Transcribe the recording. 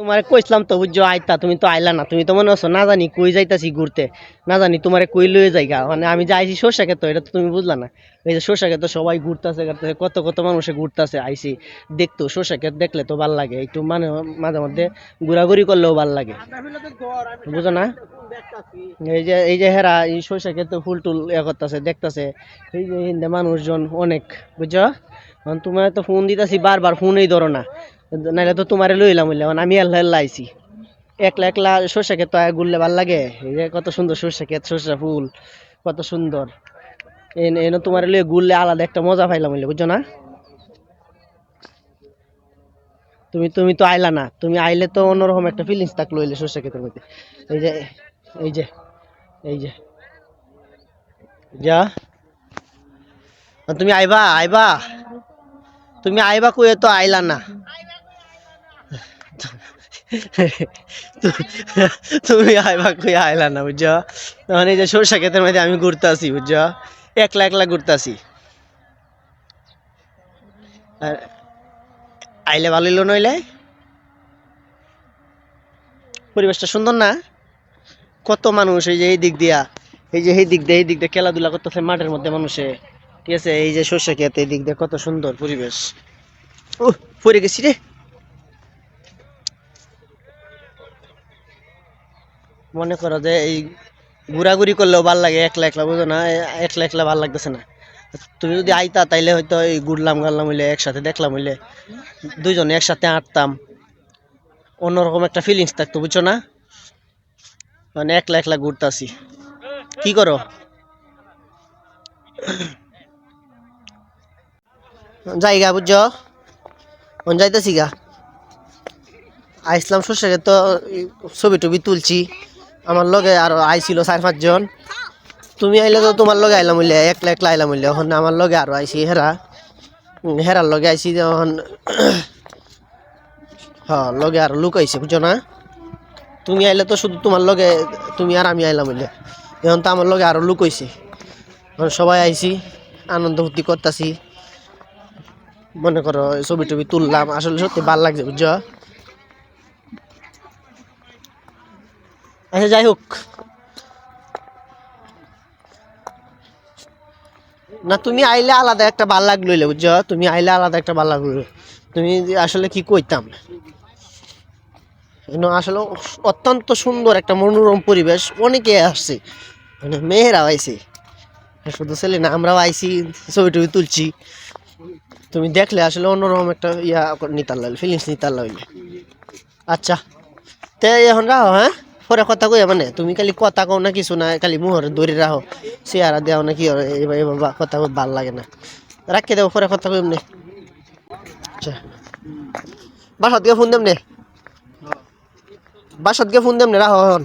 তোমার কইছিলাম তো, বুঝছ, আইতা, তুমি তো আইলা না, তুমি তো মনে হচ্ছ না জানি কই যাইতাছি ঘুরতে, না জানি তোমারে কই লয়ে যাইগা মানে আমি যে আইছি সর্ষা ক্ষেত্র এটা তো তুমি বুঝলা না, এই যে সর্ষা ক্ষেত্র সবাই ঘুরতেছে ঘুরতেছে, কত কত মানুষে ঘুরতেছে, আইছি, দেখতো, সর্ষা ক্ষেত দেখলে তো ভালো লাগে, একটু মানে মাঝে মধ্যে ঘোরাঘুরি করলেও ভালো লাগে, বুঝো না? এই যে এই যে হেরা, এই সরিষা ক্ষেত্রে ফুল টুল ইয়ে করতেছে, দেখতেছে, এই যে হিন্দে মানুষজন অনেক, বুঝছ? এখন তোমার তো ফোন দিতেছি, বারবার ফোনই ধরো না নাহলে তো তোমারে লইলাম হইলে এখন আমি আল্লাহ আইছি। একলা একলা সর্ষা ক্ষেত ঘুরলে ভালো লাগে। এই যে কত সুন্দর সর্ষা ক্ষেত, সর্ষা ফুল, কত সুন্দর। এন তোমার লইয়ে ঘুরলে আলাদা একটা মজা পাইলাম হইলে, বুঝছ না? তুমি তুমি তো আইলা না, তুমি আইলে তো অন্যরকম একটা ফিলিংস থাকল হইলে সর্ষা ক্ষেতের মধ্যে। এই যে এই যে এই যে। যা। তুমি আইবা আইবা। তুমি আইবা কইয়ে তো আইলা না। তুমি আইবা কই আইলা না, বুঝছ? এই যে সরষা ক্ষেতের মধ্যে আমি ঘুরতে আসি, বুঝছ? একলা একলা ঘুরতে আসি। আইলে ভালো হইল নইলে? পরিবেশটা সুন্দর না? কত মানুষ এই যে এই দিক দিয়া, এই যে এই দিক দিয়ে, এই দিক দিয়ে খেলাধুলা করতেছে মাঠের মধ্যে মানুষে। ঠিক আছে? এই যে শস্য ক্ষেত, এই দিক দিয়ে কত সুন্দর পরিবেশ। ও পরে গেছি রে। মনে করো যে এই ঘোরাঘুরি করলেও ভালো লাগে, একলা একলা বুঝো না একলা একলা ভালো লাগতেছে না। তুমি যদি আইতা তাইলে হয়তো এই ঘুরলাম গাল্লাম হইলে একসাথে দেখলাম হইলে দুইজনে একসাথে হাঁটতাম। অন্যরকম একটা ফিলিংস থাকতো, বুঝছ না? মানে একলা একলা ঘুরতাছি। কি করো? জায়গা বুঝছ? কোন যাইতেছি গা। আইসলাম শস্যকে তো ছবি টবি তুলছি। আমার লগে আর আইছিল চার পাঁচজন। তুমি আইলে তো তোমার লগে আইলাম বললে একলা একলা আইলাম বললে এখন আমার লগে আরও আইছি, হেরা। হেরার লগে আইছি যখন হ্যাঁ লগে আর লুক আইছে, বুঝছ না? তুমি আইলে তো শুধু তোমার লগে, তুমি আর আমি আইলাম বললে এখন তো আমার লগে আরও লুক এখন সবাই আইছি, আনন্দ ফুর্তি করতেছি। মনে করো ছবি টবি তুললাম, আসলে সত্যি ভালো লাগছে, বুঝছ? আচ্ছা যাই হোক। না, তুমি আইলে আলাদা একটা ভালো লাগল বুঝছ? তুমি আইলে আলাদা একটা ভালো লাগল তুমি আসলে কি কইতাম? এনো আসলে অত্যন্ত সুন্দর একটা মনোরম পরিবেশ অনেকে আসছে। মানে মেয়েরাও আইছে। শুধু ছেলে না, আমরাও আইছি ছবি টবি তুলছি। তুমি দেখলে আসলে অন্যরকম একটা ইয়া নিতার লাগলে ফিলিংস নিতার লাগলে। আচ্ছা তে এখন রাখো হ্যাঁ? পরে কথা কই মানে তুমি খালি কথা কও না কিছু না, খালি মোহর দড়ি রাখো। চেহারা দেও না কি এবার কথা ভালো লাগে না। রাখি দেবো পরে কথা কই এমনি আচ্ছা। গিয়ে ফোন দেম নে? গিয়ে ফোন দেম নে, রাখো এখন।